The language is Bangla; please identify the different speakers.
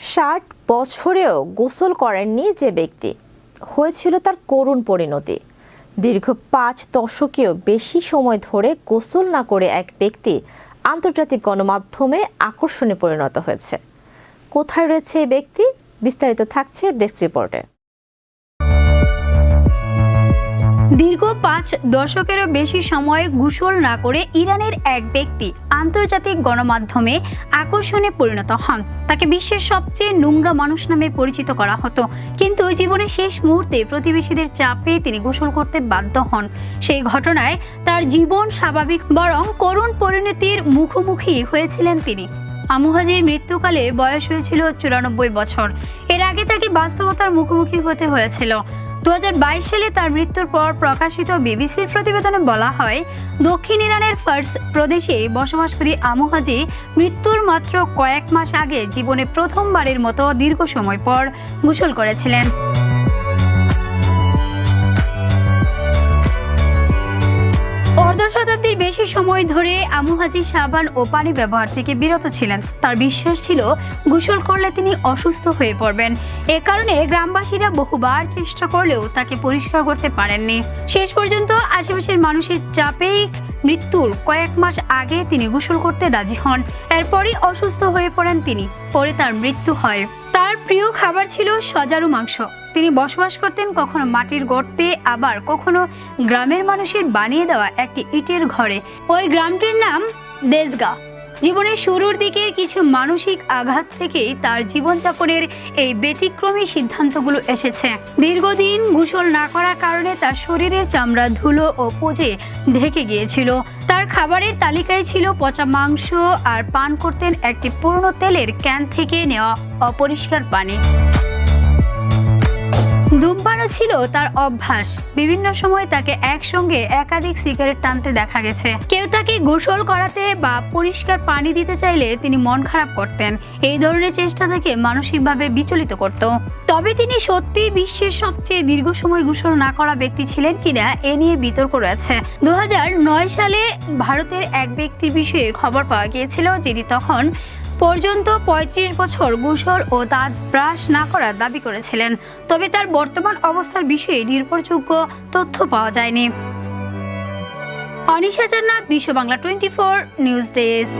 Speaker 1: ষাট বছরেও গোসল করেননি যে ব্যক্তি। হয়েছিল তার করুণ পরিণতি। দীর্ঘ পাঁচ দশকেও বেশি সময় ধরে গোসল না করে এক ব্যক্তি আন্তর্জাতিক গণমাধ্যমে আকর্ষণে পরিণত হয়েছে। কোথায় রয়েছে এই ব্যক্তি? বিস্তারিত থাকছে ডেস্ক রিপোর্টে।
Speaker 2: দীর্ঘ পাঁচ দশকেরও বেশি সময় গোসল না করে ইরানের এক ব্যক্তি আন্তর্জাতিক গণমাধ্যমে আকর্ষণে পরিণত হন। তাকে বিশ্বের সবচেয়ে নোংরা মানুষ নামে পরিচিত করা হতো। কিন্তু জীবনের শেষ মুহূর্তে প্রতিবেশীদের চাপে তিনি গোসল করতে বাধ্য হন। সেই ঘটনায় তার জীবন স্বাভাবিক, বরং করুণ পরিণতির মুখোমুখি হয়েছিলেন তিনি। আমুহাজির মৃত্যুকালে বয়স হয়েছিল চুরানব্বই বছর। এর আগে তাকে বাস্তবতার মুখোমুখি হতে হয়েছিল। দু হাজার বাইশ সালে তার মৃত্যুর পর প্রকাশিত বিবিসির প্রতিবেদনে বলা হয়, দক্ষিণ ইরানের ফার্স প্রদেশে বসবাসকারী আমুহাজি মৃত্যুর মাত্র কয়েক মাস আগে জীবনে প্রথমবারের মতো দীর্ঘ সময় পর গোসল করেছিলেন। বেশি সময় ধরে আমুহাজি সাবান ও পানি ব্যবহার থেকে বিরত ছিলেন। তার বিশ্বাস ছিল, গোসল করলে তিনি অসুস্থ হয়ে পড়বেন। এ কারণে গ্রামবাসীরা বহুবার চেষ্টা করলেও তাকে পরিষ্কার করতে পারেননি। শেষ পর্যন্ত আশেপাশের মানুষের চাপেই মৃত্যুর কয়েক মাস আগে তিনি গোসল করতে রাজি হন। এরপরই অসুস্থ হয়ে পড়েন তিনি। পরে তার মৃত্যু হয়। তার প্রিয় খাবার ছিল সজারু মাংস। তিনি বসবাস করতেন কখনো মাটির গর্তে, আবার কখনো গ্রামের মানুষের বানিয়ে দেওয়া একটি ইটের ঘরে। ওই গ্রামটির নাম দেশগা। জীবনের শুরুর দিকের কিছু মানসিক আঘাত থেকেই তার জীবনযাপনের এই ব্যতিক্রমী সিদ্ধান্তগুলো এসেছে। দীর্ঘদিন গোসল না করার কারণে তার শরীরের চামড়া ধুলো ও পচে ঢেকে গিয়েছিল। তার খাবারের তালিকায় ছিল পচা মাংস আর পান করতেন একটি পুরনো তেলের ক্যান থেকে নেওয়া অপরিষ্কার পানি। ধূমপানও ছিল তার অভ্যাস। বিভিন্ন সময় তাকে একসঙ্গে একাধিক সিগারেট টানতে দেখা গেছে। কেউ তাকে গোসল করাতে বা পরিষ্কার পানি দিতে চাইলে তিনি মন খারাপ করতেন। এই ধরনের চেষ্টা থেকে মানসিকভাবে বিচলিত করত। তবে তিনি সত্যি বিশ্বের সবচেয়ে দীর্ঘ সময় গোসল না করা ব্যক্তি ছিলেন কিনা, এ নিয়ে বিতর্ক রয়েছে। দু হাজার নয় সালে ভারতের এক ব্যক্তির বিষয়ে খবর পাওয়া গিয়েছিল, যিনি তখন পর্যন্ত ৩৫ বছর গোসল ও দাঁত ব্রাশ না করার দাবি করেছিলেন, তবে তার বর্তমান অবস্থার বিষয়ে নির্ভরযোগ্য তথ্য পাওয়া যায়নি। Anisha Jannat Bishwa Bangla twenty four news desk.